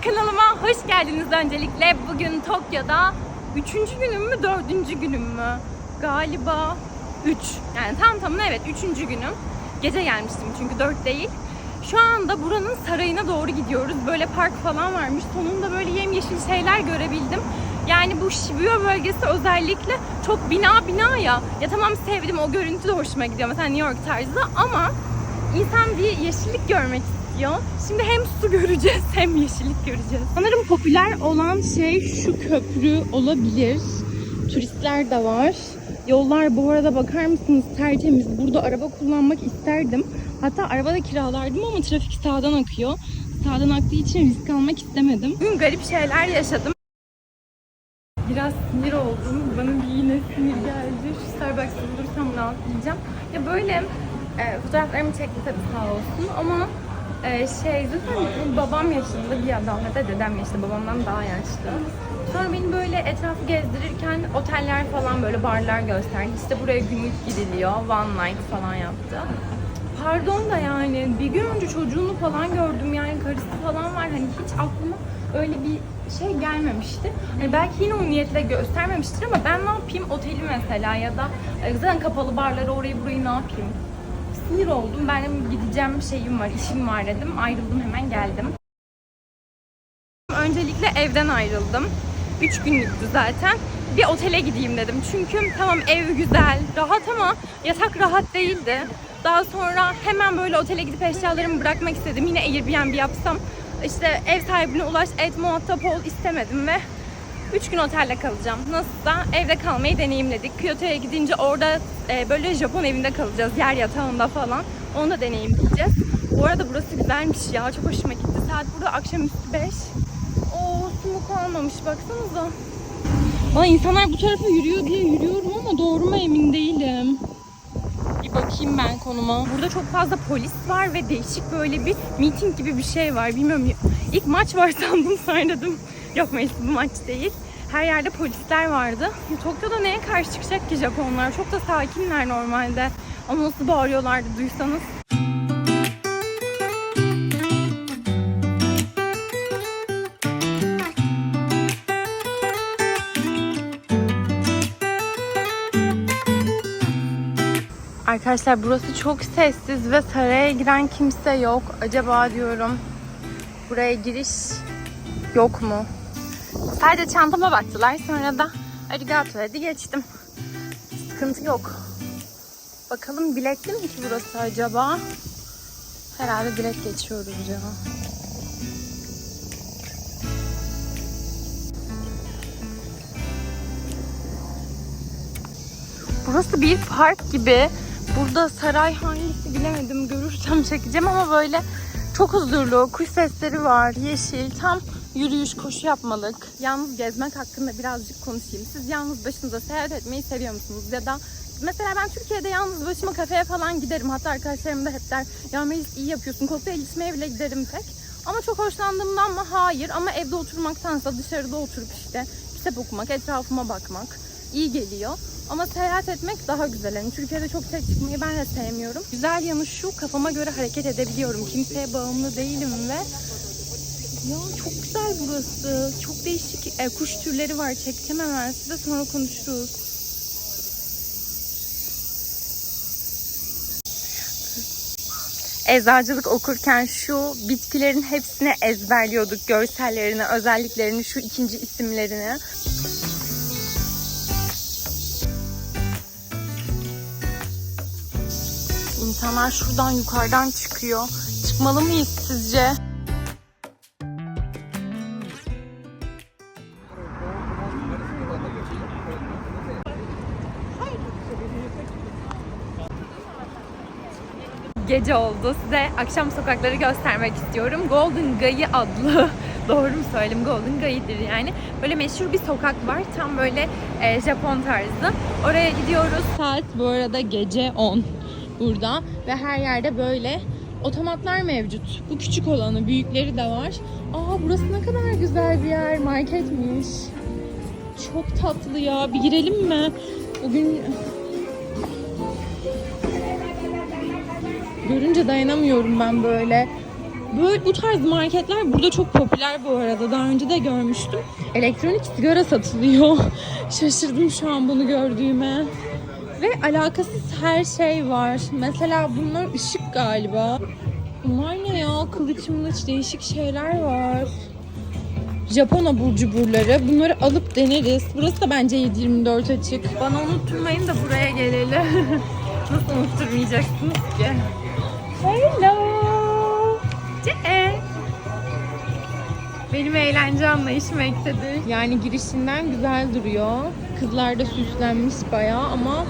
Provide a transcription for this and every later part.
kanalıma hoş geldiniz öncelikle. Bugün Tokyo'da üçüncü günüm mü, dördüncü günüm mü? Galiba üç. Yani tam tamına evet üçüncü günüm. Gece gelmiştim çünkü dört değil. Şu anda buranın sarayına doğru gidiyoruz. Böyle park falan varmış. Sonunda böyle yemyeşil şeyler görebildim. Yani bu Shibuya bölgesi özellikle çok bina bina ya. Ya tamam sevdim o görüntü de hoşuma gidiyor mesela New York tarzı ama insan bir yeşillik görmek istiyor. Şimdi hem su göreceğiz hem yeşillik göreceğiz. Sanırım popüler olan şey şu köprü olabilir. Turistler de var. Yollar bu arada bakar mısınız tertemiz. Burada araba kullanmak isterdim. Hatta araba da kiralardım ama trafik sağdan akıyor. Sağdan aktığı için risk almak istemedim. Bugün garip şeyler yaşadım. Biraz sinir oldum. Bana bir yine sinir geldi. Şu Starbucks'ta bulursam rahatlayacağım. Ya böyle e, fotoğraflarımı çekti tabii sağ olsun ama e, şey zaten babam yaşında bir adam da dedem yaşında babamdan daha yaşlı. Sonra beni böyle etrafı gezdirirken oteller falan böyle barlar gösterdi. İşte buraya günlük gidiliyor. One night falan yaptı. Pardon da yani bir gün önce çocuğunu falan gördüm yani karısı falan var. Hani hiç aklıma öyle bir şey gelmemişti. Hani belki yine o niyetle göstermemiştir ama ben ne yapayım oteli mesela ya da e, zaten kapalı barları orayı burayı ne yapayım? Sinir oldum. Benim gideceğim şeyim var, işim var dedim. Ayrıldım hemen geldim. Öncelikle evden ayrıldım. Üç günlüktü zaten. Bir otele gideyim dedim. Çünkü tamam ev güzel, rahat ama yatak rahat değildi. Daha sonra hemen böyle otele gidip eşyalarımı bırakmak istedim. Yine Airbnb yapsam işte ev sahibine ulaş et muhatap ol istemedim ve 3 gün otelde kalacağım. Nasılsa evde kalmayı deneyimledik. Kyoto'ya gidince orada e, böyle Japon evinde kalacağız. Yer yatağında falan. Onu da deneyimleyeceğiz. Bu arada burası güzelmiş ya. Çok hoşuma gitti. Saat burada akşamüstü 5. Oo su kalmamış baksanıza. Valla insanlar bu tarafa yürüyor diye yürüyorum ama doğru mu emin değilim. Bir bakayım ben konuma. Burada çok fazla polis var ve değişik böyle bir meeting gibi bir şey var. Bilmiyorum ilk maç var sandım sandım. Yok Melis bu maç değil. Her yerde polisler vardı. Tokyo'da neye karşı çıkacak ki Japonlar? Çok da sakinler normalde. Ama nasıl bağırıyorlardı duysanız. Arkadaşlar burası çok sessiz ve saraya giren kimse yok. Acaba diyorum buraya giriş yok mu? Sadece çantama baktılar. Sonra da arigato dedi geçtim. Sıkıntı yok. Bakalım biletli mi ki burası acaba? Herhalde direkt geçiyoruz ya. Burası bir park gibi. Burada saray hangisi bilemedim. Görürsem çekeceğim ama böyle çok huzurlu. Kuş sesleri var. Yeşil. Tam yürüyüş, koşu yapmalık. Yalnız gezmek hakkında birazcık konuşayım. Siz yalnız başınıza seyahat etmeyi seviyor musunuz? Ya da mesela ben Türkiye'de yalnız başıma kafeye falan giderim. Hatta arkadaşlarım da hep der ya Melis iyi yapıyorsun. Kokteyl içmeye bile giderim tek. Ama çok hoşlandığımdan mı? Hayır. Ama evde oturmaktansa dışarıda oturup işte kitap okumak, etrafıma bakmak iyi geliyor. Ama seyahat etmek daha güzel. Yani Türkiye'de çok tek çıkmayı ben de sevmiyorum. Güzel yanı şu kafama göre hareket edebiliyorum. Kimseye bağımlı değilim ve ya çok güzel burası. Çok değişik e, kuş türleri var. Çekeceğim hemen size sonra konuşuruz. Eczacılık okurken şu bitkilerin hepsini ezberliyorduk. Görsellerini, özelliklerini, şu ikinci isimlerini. İnsanlar şuradan yukarıdan çıkıyor. Çıkmalı mıyız sizce? Gece oldu. Size akşam sokakları göstermek istiyorum. Golden Gayı adlı Doğru mu söyledim? Golden Gayı'dır yani. Böyle meşhur bir sokak var. Tam böyle e, Japon tarzı. Oraya gidiyoruz. Saat bu arada gece 10 burada. Ve her yerde böyle otomatlar mevcut. Bu küçük olanı, büyükleri de var. Aa burası ne kadar güzel bir yer. Marketmiş. Çok tatlı ya. Bir girelim mi? Bugün görünce dayanamıyorum ben böyle. Böyle bu tarz marketler burada çok popüler bu arada. Daha önce de görmüştüm. Elektronik sigara satılıyor. Şaşırdım şu an bunu gördüğüme. Ve alakasız her şey var. Mesela bunlar ışık galiba. Bunlar ne ya? Kılıç mılıç değişik şeyler var. Japon abur cuburları. Bunları alıp deneriz. Burası da bence 7-24 açık. Bana unutturmayın da buraya gelelim. Nasıl unutturmayacaksınız ki? Hello. Ce. Benim eğlence anlayışım ektedir. Yani girişinden güzel duruyor. Kızlar da süslenmiş bayağı ama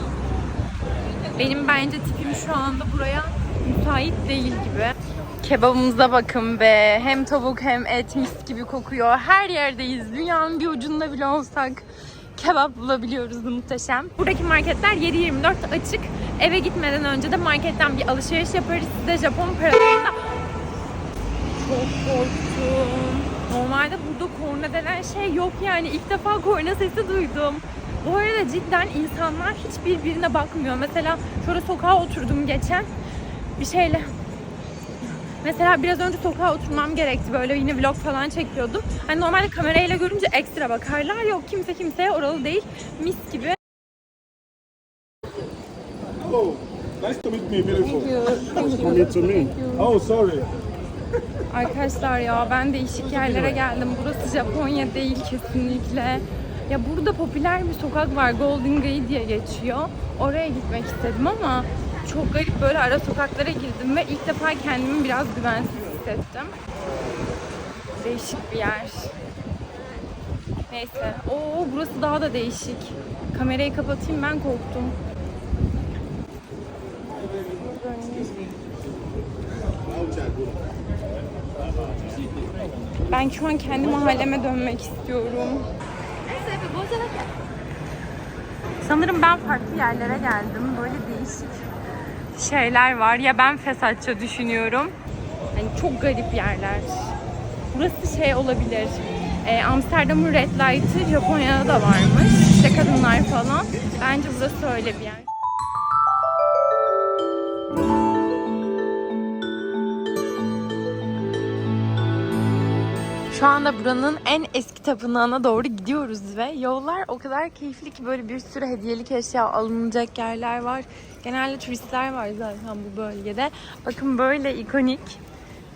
benim bence tipim şu anda buraya müsait değil gibi. Kebabımıza bakın be. Hem tavuk hem et mis gibi kokuyor. Her yerdeyiz. Dünyanın bir ucunda bile olsak kebap bulabiliyoruz muhteşem. Buradaki marketler 7-24 açık. Eve gitmeden önce de marketten bir alışveriş yaparız. Size Japon paralarında çok korktum. Normalde burada korna denen şey yok yani. İlk defa korna sesi duydum. Bu arada cidden insanlar hiç birbirine bakmıyor. Mesela şöyle sokağa oturdum geçen bir şeyle. Mesela biraz önce sokağa oturmam gerekti. Böyle yine vlog falan çekiyordum. Hani normalde kamerayla görünce ekstra bakarlar. Yok kimse kimseye oralı değil. Mis gibi. Oh, nice to meet me, beautiful. To meet to me. Oh, sorry. Arkadaşlar ya ben değişik yerlere geldim. Burası Japonya değil kesinlikle. Ya burada popüler bir sokak var. Golden Gate diye geçiyor. Oraya gitmek istedim ama çok garip böyle ara sokaklara girdim ve ilk defa kendimi biraz güvensiz hissettim. Değişik bir yer. Neyse. Oo burası daha da değişik. Kamerayı kapatayım ben korktum. Ben şu an kendi mahalleme dönmek istiyorum. Sanırım ben farklı yerlere geldim. Böyle değişik şeyler var. Ya ben fesatça düşünüyorum. Yani çok garip yerler. Burası şey olabilir. Ee, Amsterdam'ın Red Light'ı Japonya'da da varmış. İşte kadınlar falan. Bence burası öyle bir yer. Şu anda buranın en eski tapınağına doğru gidiyoruz ve yollar o kadar keyifli ki böyle bir sürü hediyelik eşya alınacak yerler var. Genelde turistler var zaten bu bölgede. Bakın böyle ikonik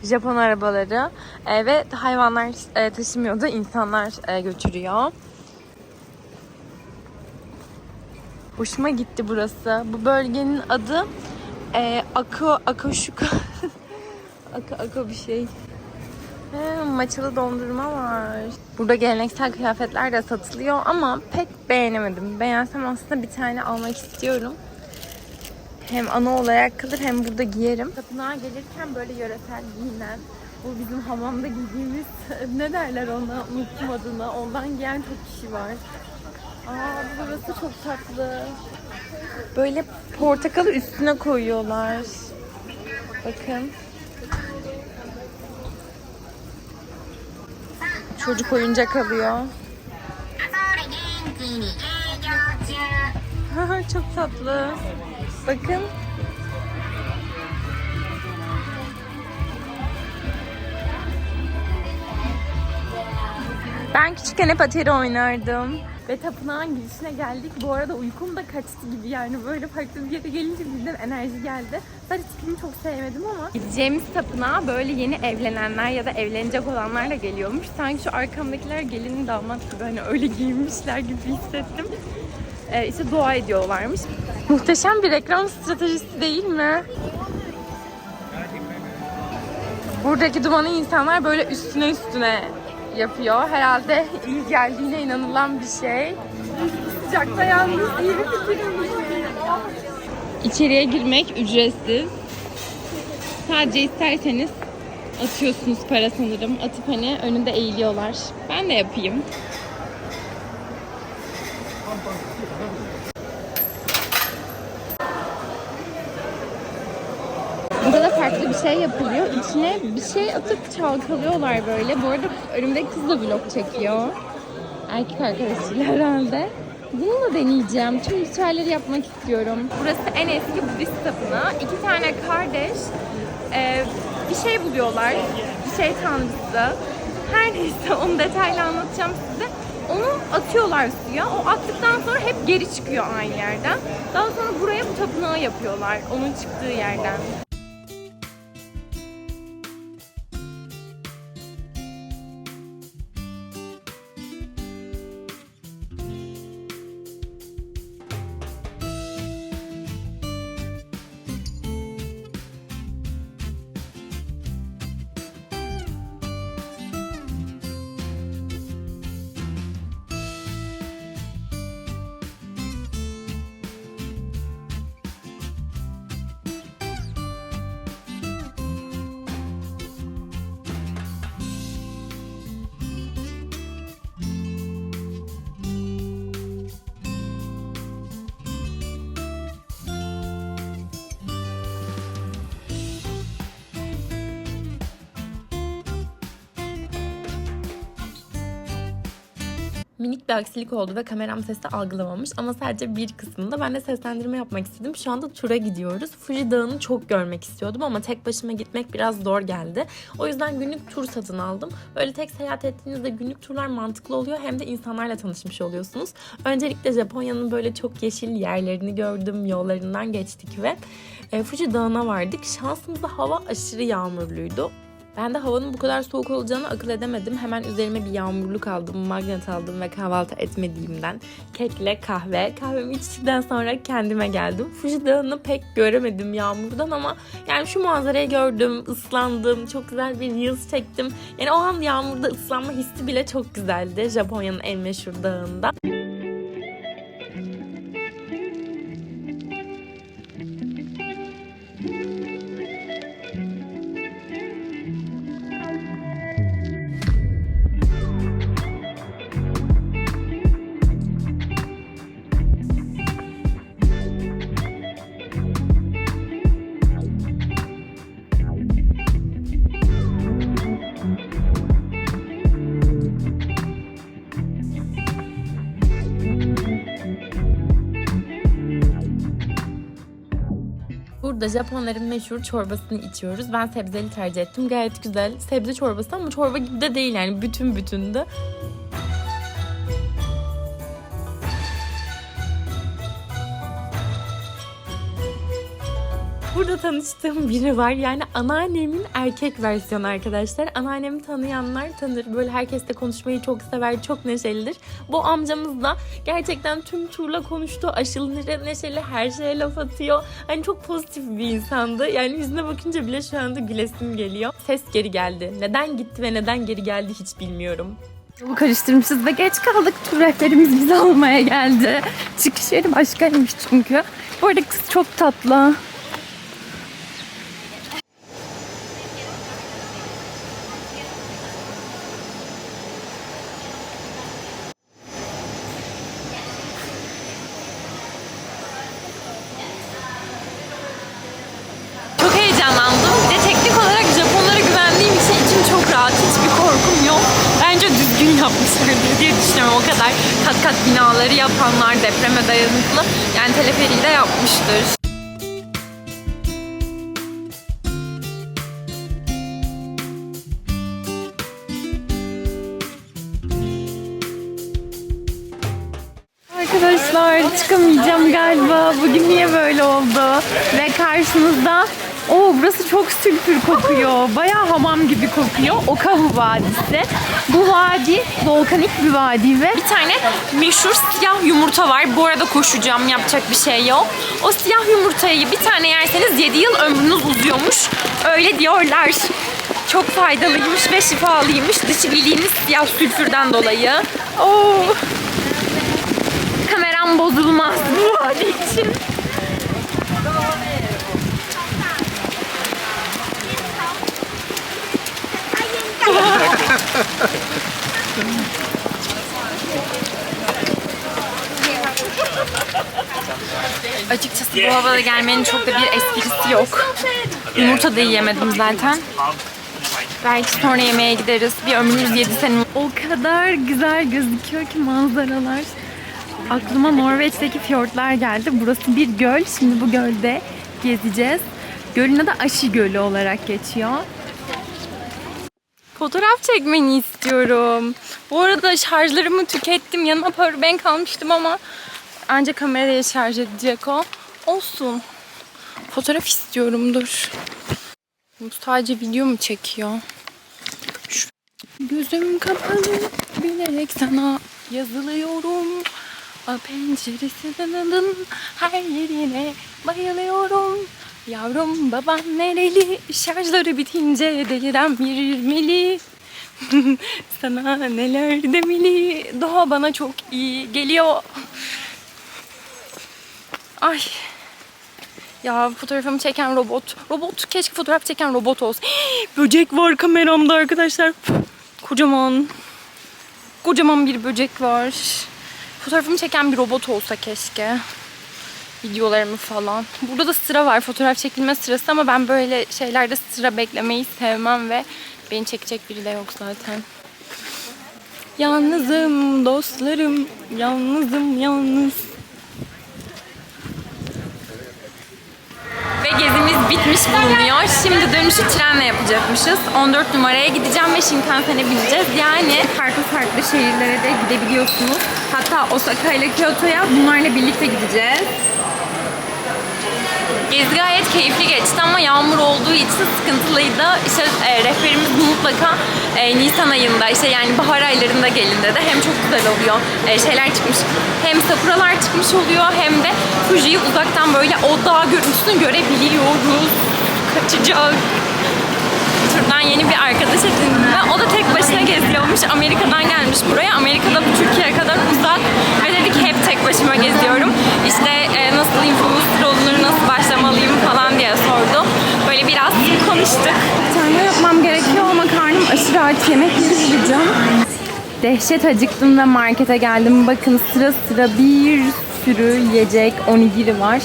Japon arabaları e, ve hayvanlar e, taşımıyor da insanlar e, götürüyor. Hoşuma gitti burası. Bu bölgenin adı e, Ako Akoshuka. Aka Aka bir şey. He, maçalı dondurma var. Burada geleneksel kıyafetler de satılıyor ama pek beğenemedim. Beğensem aslında bir tane almak istiyorum. Hem ana olarak kalır hem burada giyerim. Tapınağa gelirken böyle yöresel giyinen, bu bizim hamamda giydiğimiz ne derler ona unuttum adını. Ondan giyen çok kişi var. Aa burası çok tatlı. Böyle portakalı üstüne koyuyorlar. Bakın. Çocuk oyuncak alıyor. Çok tatlı. Bakın. Ben küçükken hep Atari oynardım. Ve tapınağın girişine geldik. Bu arada uykum da kaçtı gibi yani böyle farklı bir yere gelince birden enerji geldi. Sadece tipimi çok sevmedim ama. Gideceğimiz tapınağa böyle yeni evlenenler ya da evlenecek olanlar da geliyormuş. Sanki şu arkamdakiler gelinin damat gibi hani öyle giyinmişler gibi hissettim. Ee, işte dua ediyorlarmış. Muhteşem bir reklam stratejisi değil mi? Buradaki dumanı insanlar böyle üstüne üstüne yapıyor. Herhalde iyi geldiğine inanılan bir şey. Sıcakta yalnız iyi bir fikrim İçeriye girmek ücretsiz. Sadece isterseniz atıyorsunuz para sanırım. Atıp hani önünde eğiliyorlar. Ben de yapayım. Burada da farklı bir şey yapılıyor. İçine bir şey atıp çalkalıyorlar böyle. Bu arada önümdeki kız da vlog çekiyor. Erkek arkadaşıyla herhalde. Bunu da deneyeceğim. Tüm ritüelleri yapmak istiyorum. Burası en eski Budist tapınağı. İki tane kardeş e, bir şey buluyorlar. Bir şey tanrısı. Her neyse onu detaylı anlatacağım size. Onu atıyorlar suya. O attıktan sonra hep geri çıkıyor aynı yerden. Daha sonra buraya bu tapınağı yapıyorlar. Onun çıktığı yerden. Minik bir aksilik oldu ve kameram sesi algılamamış ama sadece bir kısmında ben de seslendirme yapmak istedim. Şu anda tura gidiyoruz. Fuji Dağı'nı çok görmek istiyordum ama tek başıma gitmek biraz zor geldi. O yüzden günlük tur satın aldım. Böyle tek seyahat ettiğinizde günlük turlar mantıklı oluyor hem de insanlarla tanışmış oluyorsunuz. Öncelikle Japonya'nın böyle çok yeşil yerlerini gördüm, yollarından geçtik ve e, Fuji Dağı'na vardık. Şansımızda hava aşırı yağmurluydu. Ben de havanın bu kadar soğuk olacağını akıl edemedim. Hemen üzerime bir yağmurluk aldım, magnet aldım ve kahvaltı etmediğimden kekle kahve. Kahvemi içtikten sonra kendime geldim. Fuji Dağı'nı pek göremedim yağmurdan ama yani şu manzarayı gördüm, ıslandım, çok güzel bir reels çektim. Yani o an yağmurda ıslanma hissi bile çok güzeldi. Japonya'nın en meşhur dağında. Burada Japonların meşhur çorbasını içiyoruz. Ben sebzeli tercih ettim. Gayet güzel. Sebze çorbası ama çorba gibi de değil yani bütün bütündü. Tanıştığım biri var. Yani anneannemin erkek versiyonu arkadaşlar. Anneannemi tanıyanlar tanır. Böyle herkesle konuşmayı çok sever. Çok neşelidir. Bu amcamız da gerçekten tüm turla konuştu. Aşırı neşeli. Her şeye laf atıyor. Hani çok pozitif bir insandı. Yani yüzüne bakınca bile şu anda gülesim geliyor. Ses geri geldi. Neden gitti ve neden geri geldi hiç bilmiyorum. Yolu karıştırmışız ve geç kaldık. Tur rehberimiz bizi almaya geldi. Çıkış yeri başkaymış çünkü. Bu arada kız çok tatlı. Çok heyecanlandım. Bir de teknik olarak Japonlara güvendiğim için içim çok rahat. Hiçbir korkum yok. Bence düzgün yapmışlardır diye düşünüyorum. O kadar kat kat binaları yapanlar depreme dayanıklı. Yani yapmıştır. Arkadaşlar çıkamayacağım galiba. Bugün niye böyle oldu? Ve karşınızda o burası çok sülfür kokuyor. Bayağı hamam gibi kokuyor. Okavu Vadisi. Bu vadi volkanik bir vadi ve bir tane meşhur siyah yumurta var. Bu arada koşacağım yapacak bir şey yok. O siyah yumurtayı bir tane yerseniz 7 yıl ömrünüz uzuyormuş. Öyle diyorlar. Çok faydalıymış ve şifalıymış. Dışı bildiğiniz siyah sülfürden dolayı. Oo. Kameram bozulmaz bu hali için. Açıkçası bu havada gelmenin çok da bir esprisi yok. Yumurta da yiyemedim zaten. Belki sonra yemeğe gideriz. Bir ömrümüz yedi sene. O kadar güzel gözüküyor ki manzaralar. Aklıma Norveç'teki fiyortlar geldi. Burası bir göl. Şimdi bu gölde gezeceğiz. Gölün adı Aşı Gölü olarak geçiyor. Fotoğraf çekmeni istiyorum. Bu arada şarjlarımı tükettim. Yanıma powerbank almıştım ama ancak kameraya şarj edecek o. Olsun. Fotoğraf istiyorum dur. Bu sadece video mu çekiyor? Şu- Gözüm kapalı bilerek sana yazılıyorum. Penceresinden her yerine bayılıyorum. Yavrum baban nereli? Şarjları bitince delirem verilmeli. Sana neler demeli? Doğa bana çok iyi geliyor. Ay. Ya fotoğrafımı çeken robot. Robot keşke fotoğraf çeken robot olsun. böcek var kameramda arkadaşlar. Kocaman. Kocaman bir böcek var. Fotoğrafımı çeken bir robot olsa keşke. Videolarımı falan. Burada da sıra var. Fotoğraf çekilme sırası ama ben böyle şeylerde sıra beklemeyi sevmem ve beni çekecek biri de yok zaten. Yalnızım dostlarım. Yalnızım yalnız. Ve gezimiz bitmiş bulunuyor. Şimdi dönüşü trenle yapacakmışız. 14 numaraya gideceğim ve Shinkansen'e bineceğiz. Yani farklı farklı şehirlere de gidebiliyorsunuz. Hatta Osaka ile Kyoto'ya bunlarla birlikte gideceğiz. Gezi gayet keyifli geçti ama yağmur olduğu için sıkıntılıydı. İşte e, rehberimiz mutlaka e, Nisan ayında işte yani bahar aylarında gelin dedi. Hem çok güzel oluyor e, şeyler çıkmış. Hem sakuralar çıkmış oluyor hem de Fuji'yi uzaktan böyle o dağ görüntüsünü görebiliyoruz. Kaçacak. Turdan yeni bir arkadaş edindim ve o da tek başına geziyormuş. Amerika'dan gelmiş buraya. Amerika'da Türkiye'ye kadar uzak ve dedik hep tek başıma geziyorum. İşte nasıl influencer olunur, nasıl başlamalıyım falan diye sordu. Böyle biraz konuştuk. Tane yapmam gerekiyor ama karnım aşırı aç. Yemek yiyeceğim. Dehşet acıktım ve markete geldim. Bakın sıra sıra bir sürü yiyecek onigiri var.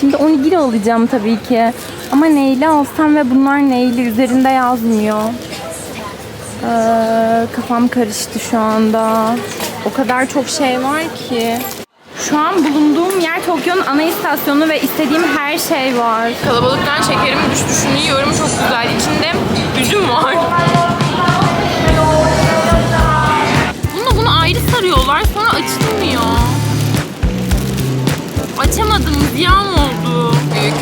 Şimdi onigiri alacağım tabii ki. Ama neyle alsam ve bunlar neyli üzerinde yazmıyor. Ee, kafam karıştı şu anda. O kadar çok şey var ki. Şu an bulunduğum yer Tokyo'nun ana istasyonu ve istediğim her şey var. Kalabalıktan şekerim düştü. Şunu yiyorum çok güzel. İçinde üzüm var. Bunu bunu ayrı sarıyorlar sonra açılmıyor. Açamadım ziyan oldu. Büyük.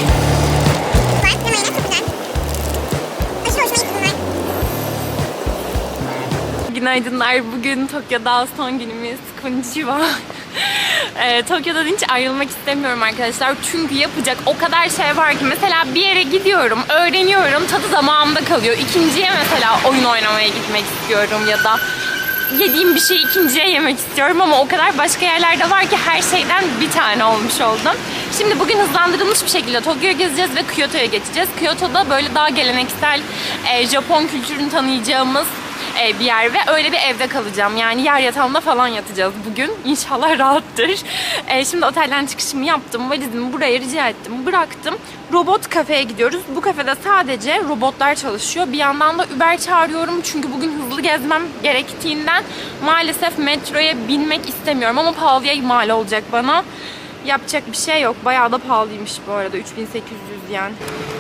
Günaydınlar. Bugün Tokyo'da son günümüz. Konnichiwa. Ee, Tokyo'dan hiç ayrılmak istemiyorum arkadaşlar. Çünkü yapacak o kadar şey var ki. Mesela bir yere gidiyorum, öğreniyorum, tadı damağımda kalıyor. İkinciye mesela oyun oynamaya gitmek istiyorum ya da yediğim bir şeyi ikinciye yemek istiyorum ama o kadar başka yerlerde var ki her şeyden bir tane olmuş oldum. Şimdi bugün hızlandırılmış bir şekilde Tokyo'yu gezeceğiz ve Kyoto'ya geçeceğiz. Kyoto'da böyle daha geleneksel e, Japon kültürünü tanıyacağımız e, bir yer ve öyle bir evde kalacağım. Yani yer yatağında falan yatacağız bugün. İnşallah rahattır. E, şimdi otelden çıkışımı yaptım. Valizimi buraya rica ettim. Bıraktım. Robot kafeye gidiyoruz. Bu kafede sadece robotlar çalışıyor. Bir yandan da Uber çağırıyorum. Çünkü bugün hızlı gezmem gerektiğinden maalesef metroya binmek istemiyorum. Ama pahalıya mal olacak bana. Yapacak bir şey yok. Bayağı da pahalıymış bu arada. 3800 yen.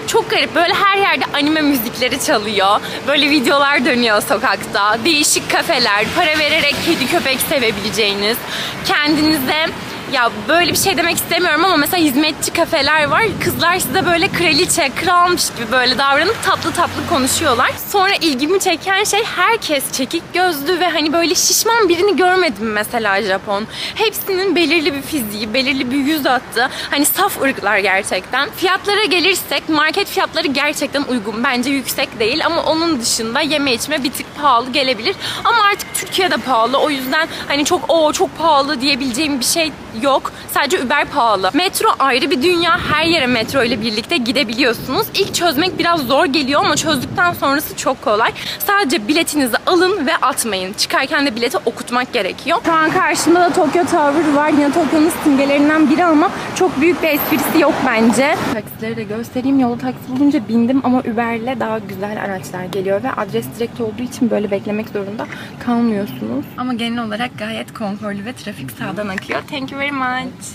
Çok garip. Böyle her yerde anime müzikleri çalıyor. Böyle videolar dönüyor sokakta. Değişik kafeler, para vererek kedi köpek sevebileceğiniz. Kendinize ya böyle bir şey demek istemiyorum ama mesela hizmetçi kafeler var. Kızlar size böyle kraliçe, kralmış gibi böyle davranıp tatlı tatlı konuşuyorlar. Sonra ilgimi çeken şey herkes çekik gözlü ve hani böyle şişman birini görmedim mesela Japon. Hepsinin belirli bir fiziği, belirli bir yüz hattı. Hani saf ırklar gerçekten. Fiyatlara gelirsek market fiyatları gerçekten uygun. Bence yüksek değil ama onun dışında yeme içme bir tık pahalı gelebilir. Ama artık Türkiye'de pahalı. O yüzden hani çok o çok pahalı diyebileceğim bir şey yok. Sadece Uber pahalı. Metro ayrı bir dünya. Her yere metro ile birlikte gidebiliyorsunuz. İlk çözmek biraz zor geliyor ama çözdükten sonrası çok kolay. Sadece biletinizi alın ve atmayın. Çıkarken de bileti okutmak gerekiyor. Şu an karşımda da Tokyo Tower var. Yine Tokyo'nun simgelerinden biri ama çok büyük bir esprisi yok bence. Taksileri de göstereyim. Yolda taksi bulunca bindim ama Uber'le daha güzel araçlar geliyor ve adres direkt olduğu için böyle beklemek zorunda kalmıyorsunuz. Ama genel olarak gayet konforlu ve trafik sağdan akıyor. Thank you very much.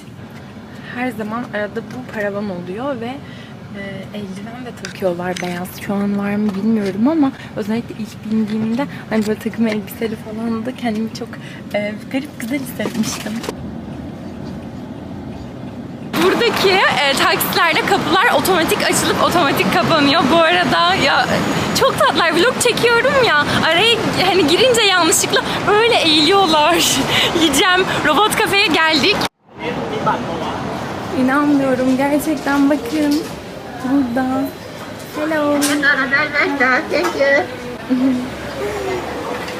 Her zaman arada bu paravan oluyor ve Ee, eldiven de takıyorlar beyaz. Şu an var mı bilmiyorum ama özellikle ilk bindiğimde hani böyle takım elbiseli falan da kendimi çok e, garip güzel hissetmiştim. Buradaki e, taksilerde kapılar otomatik açılıp otomatik kapanıyor. Bu arada ya çok tatlılar. Vlog çekiyorum ya. Araya hani girince yanlışlıkla böyle eğiliyorlar. Yiyeceğim. Robot kafeye geldik. İnanmıyorum gerçekten bakın. Burada. Hello. Thank you.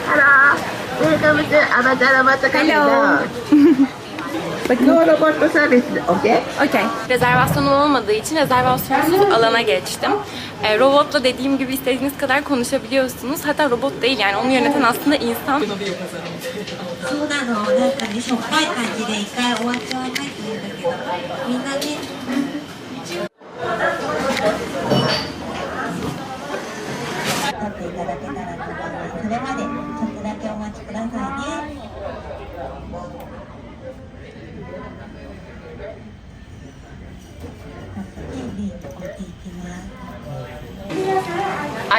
Hello. Welcome to Amazon Amazon Hello. Bakın. No robot service, okay? Okey. Rezervasyonum olmadığı için rezervasyonsuz alana geçtim. E, robotla dediğim gibi istediğiniz kadar konuşabiliyorsunuz. Hatta robot değil yani onu yöneten aslında insan.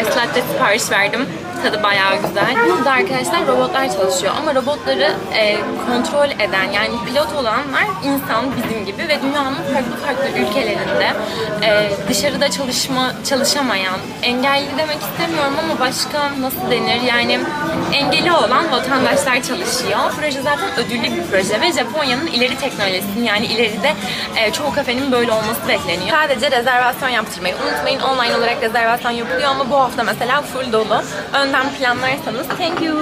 Ice latte sipariş verdim. Tadı bayağı güzel. Burada arkadaşlar robotlar çalışıyor ama robotları e, kontrol eden yani pilot olanlar insan bizim gibi ve dünyanın farklı farklı ülkelerinde e, dışarıda çalışma çalışamayan, engelli demek istemiyorum ama başka nasıl denir yani engeli olan vatandaşlar çalışıyor. Proje zaten ödüllü bir proje ve Japonya'nın ileri teknolojisinin yani ileride e, çoğu kafenin böyle olması bekleniyor. Sadece rezervasyon yaptırmayı unutmayın. Online olarak rezervasyon yapılıyor ama bu hafta mesela full dolu. Önden planlarsanız thank you.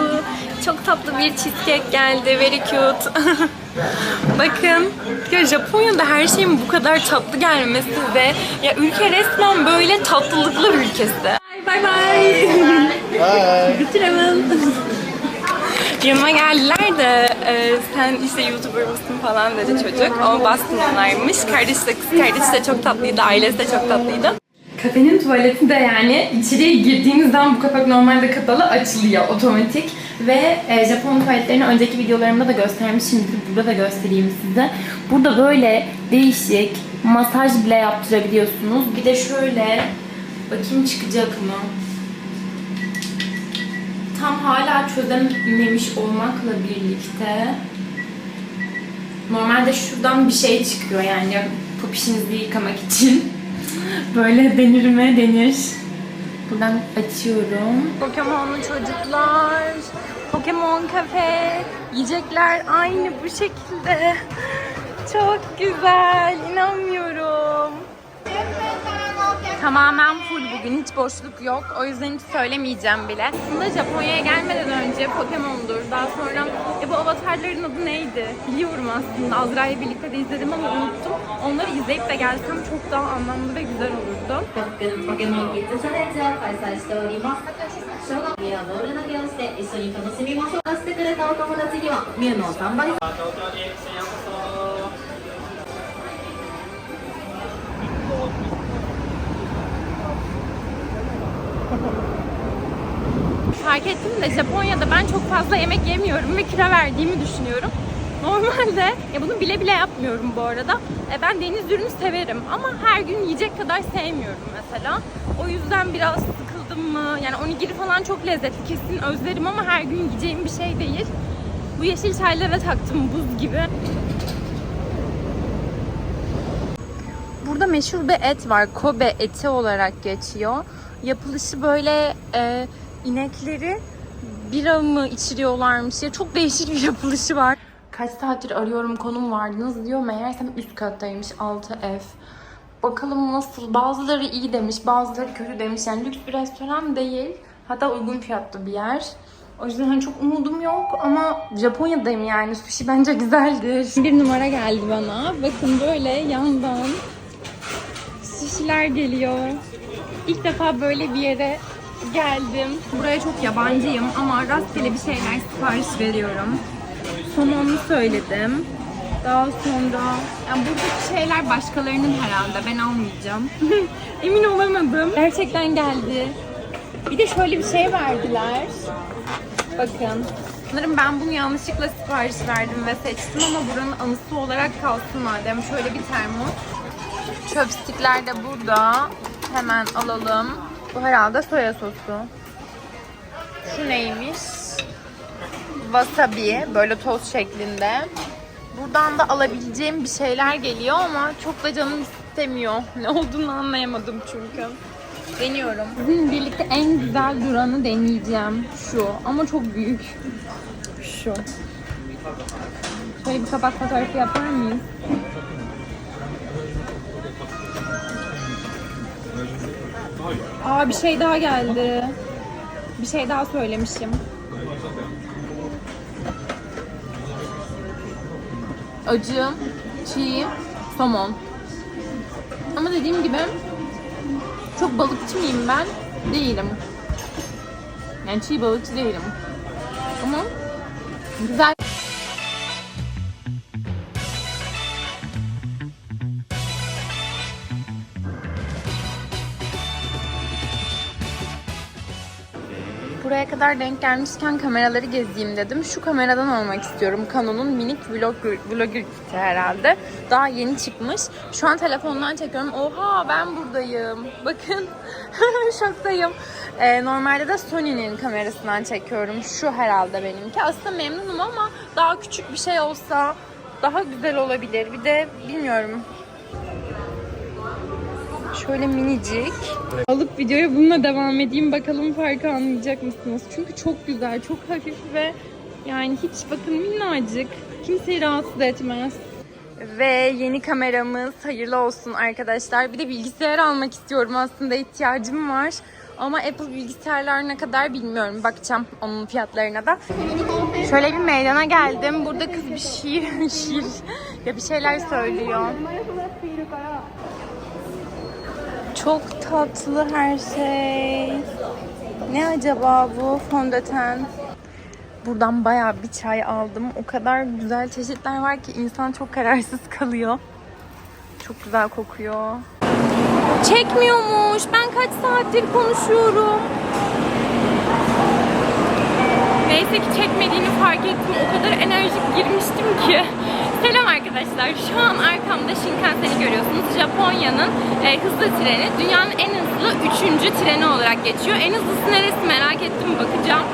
Çok tatlı bir cheesecake geldi. Very cute. Bakın ya Japonya'da her şeyin bu kadar tatlı gelmesi ve ya ülke resmen böyle tatlılıklar ülkesi. Bye bye. Bye. Götüremem. Yanıma geldiler de e, sen işte YouTuber mısın falan dedi çocuk. O Boston'daymış. Kardeşi de kız kardeşi de çok tatlıydı. Ailesi de çok tatlıydı. Kafenin tuvaleti de yani içeriye girdiğinizden bu kapak normalde kapalı açılıyor otomatik. Ve e, Japon tuvaletlerini önceki videolarımda da göstermişimdir. Burada da göstereyim size. Burada böyle değişik masaj bile yaptırabiliyorsunuz. Bir de şöyle bakayım çıkacak mı? Tam hala çözememiş olmakla birlikte normalde şuradan bir şey çıkıyor yani popişinizi yıkamak için. Böyle denir mi? Denir. Buradan açıyorum. Pokemon'lu çocuklar. Pokemon kafe. Yiyecekler aynı bu şekilde. Çok güzel. İnanmıyorum. Tamamen full bugün. Hiç boşluk yok. O yüzden hiç söylemeyeceğim bile. Aslında Japonya'ya gelmeden önce Pokemon'dur. Daha sonra ya bu avatarların adı neydi? Biliyorum aslında. Azra ile birlikte de izledim ama unuttum. Onları izleyip de gelsem çok daha anlamlı ve güzel olurdu. ポケモンキッズチャレンジを開催しております小学生やボール投げをして一緒に楽しみましょうしてくれたお友達にはミュウの3倍 Fark ettim de Japonya'da ben çok fazla yemek yemiyorum ve kilo verdiğimi düşünüyorum. Normalde, ya bunu bile bile yapmıyorum bu arada. E, ben deniz ürünü severim ama her gün yiyecek kadar sevmiyorum mesela. O yüzden biraz sıkıldım mı? Yani onigiri falan çok lezzetli kesin özlerim ama her gün yiyeceğim bir şey değil. Bu yeşil çaylara taktım buz gibi. Burada meşhur bir et var. Kobe eti olarak geçiyor. Yapılışı böyle e, inekleri bira mı içiriyorlarmış ya çok değişik bir yapılışı var. Kaç saattir arıyorum konum vardınız diyor. Meğersem üst kattaymış 6F. Bakalım nasıl. Bazıları iyi demiş, bazıları kötü demiş. Yani lüks bir restoran değil. Hatta uygun fiyatlı bir yer. O yüzden hani çok umudum yok ama Japonya'dayım yani. Sushi bence güzeldir. Bir numara geldi bana. Bakın böyle yandan sushi'ler geliyor. İlk defa böyle bir yere geldim. Buraya çok yabancıyım ama rastgele bir şeyler sipariş veriyorum. Somonlu söyledim. Daha sonra yani buradaki şeyler başkalarının herhalde. Ben almayacağım. Emin olamadım. Gerçekten geldi. Bir de şöyle bir şey verdiler. Bakın. Sanırım ben bunu yanlışlıkla sipariş verdim ve seçtim ama buranın anısı olarak kalsın madem. Şöyle bir termos. Chopstickler de burada. Hemen alalım. Bu herhalde soya sosu. Şu neymiş? Wasabi. Böyle toz şeklinde. Buradan da alabileceğim bir şeyler geliyor ama çok da canım istemiyor. Ne olduğunu anlayamadım çünkü. Deniyorum. Sizinle birlikte en güzel duranı deneyeceğim. Şu. Ama çok büyük. Şu. Şöyle bir kapak fotoğrafı yapar mıyız? Aa bir şey daha geldi. Bir şey daha söylemişim. Acı, çiğ, somon. Ama dediğim gibi çok balıkçı mıyım ben? Değilim. Yani çiğ balıkçı değilim. Ama güzel. Kadar denk gelmişken kameraları gezeyim dedim. Şu kameradan almak istiyorum. Canon'un minik vlogger, vlogger kiti herhalde. Daha yeni çıkmış. Şu an telefondan çekiyorum. Oha ben buradayım. Bakın şoktayım. Ee, normalde de Sony'nin kamerasından çekiyorum. Şu herhalde benimki. Aslında memnunum ama daha küçük bir şey olsa daha güzel olabilir. Bir de bilmiyorum. Şöyle minicik. Alıp videoya bununla devam edeyim. Bakalım farkı anlayacak mısınız? Çünkü çok güzel, çok hafif ve yani hiç bakın minnacık. Kimseyi rahatsız etmez. Ve yeni kameramız hayırlı olsun arkadaşlar. Bir de bilgisayar almak istiyorum aslında ihtiyacım var. Ama Apple bilgisayarlar ne kadar bilmiyorum. Bakacağım onun fiyatlarına da. Şöyle bir meydana geldim. Burada kız bir şiir, şiir ya bir şeyler söylüyor. Çok tatlı her şey. Ne acaba bu fondöten? Buradan bayağı bir çay aldım. O kadar güzel çeşitler var ki insan çok kararsız kalıyor. Çok güzel kokuyor. Çekmiyormuş. Ben kaç saattir konuşuyorum. Neyse ki çekmediğini fark ettim. O kadar enerjik girmiştim ki. Selam arkadaşlar. Şu an arkamda Shinkansen'i görüyorsunuz. Japonya'nın e, hızlı treni. Dünyanın en hızlı 3. treni olarak geçiyor. En hızlısı neresi merak ettim bakacağım.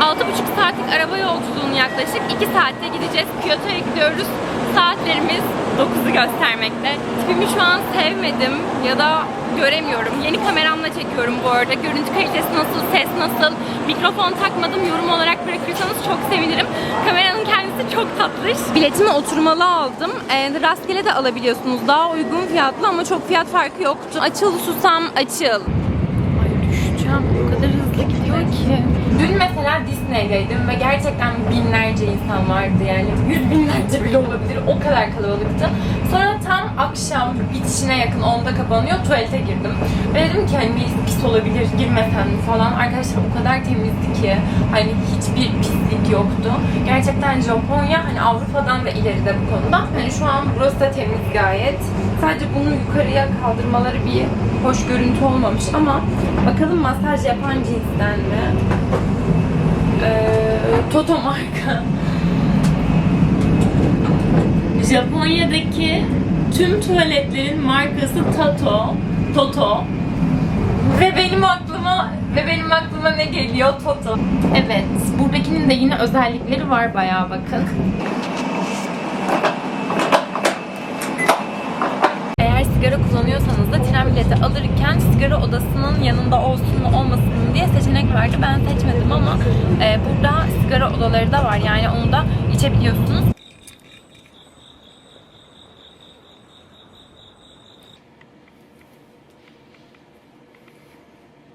6,5 saatlik araba yolculuğunu yaklaşık 2 saatte gideceğiz. Kyoto'ya gidiyoruz. Saatlerimiz 9'u göstermekte. Tipimi şu an sevmedim ya da göremiyorum. Yeni kameramla çekiyorum bu arada. Görüntü kalitesi nasıl, ses nasıl? Mikrofon takmadım. Yorum olarak bırakırsanız çok sevinirim. Kameranın kendisi çok tatlış. Biletimi oturmalı aldım. E, rastgele de alabiliyorsunuz. Daha uygun fiyatlı ama çok fiyat farkı yoktu. Açıl susam açıl. Ay düşeceğim. O kadar hızlı gidiyor ki. Dün mesela Disney'deydim ve gerçekten binlerce insan vardı yani. Yüz binlerce bile olabilir. O kadar kalabalıktı. Sonra tam akşam bitişine yakın 10'da kapanıyor. Tuvalete girdim. Ve dedim ki hani pis olabilir girmesen mi falan. Arkadaşlar o kadar temizdi ki hani hiçbir pislik yoktu. Gerçekten Japonya hani Avrupa'dan da ileride bu konuda. Hani şu an burası da temiz gayet. Sadece bunu yukarıya kaldırmaları bir hoş görüntü olmamış ama bakalım masaj yapan cinsten mi? Ee, Toto marka. Japonya'daki tüm tuvaletlerin markası Tato. Toto. Ve benim aklıma ve benim aklıma ne geliyor? Toto. Evet. Buradakinin de yine özellikleri var bayağı bakın. Sigara kullanıyorsanız da tren bileti alırken sigara odasının yanında olsun mu olmasın mı diye seçenek vardı. Ben seçmedim ama e, burada sigara odaları da var. Yani onu da içebiliyorsunuz.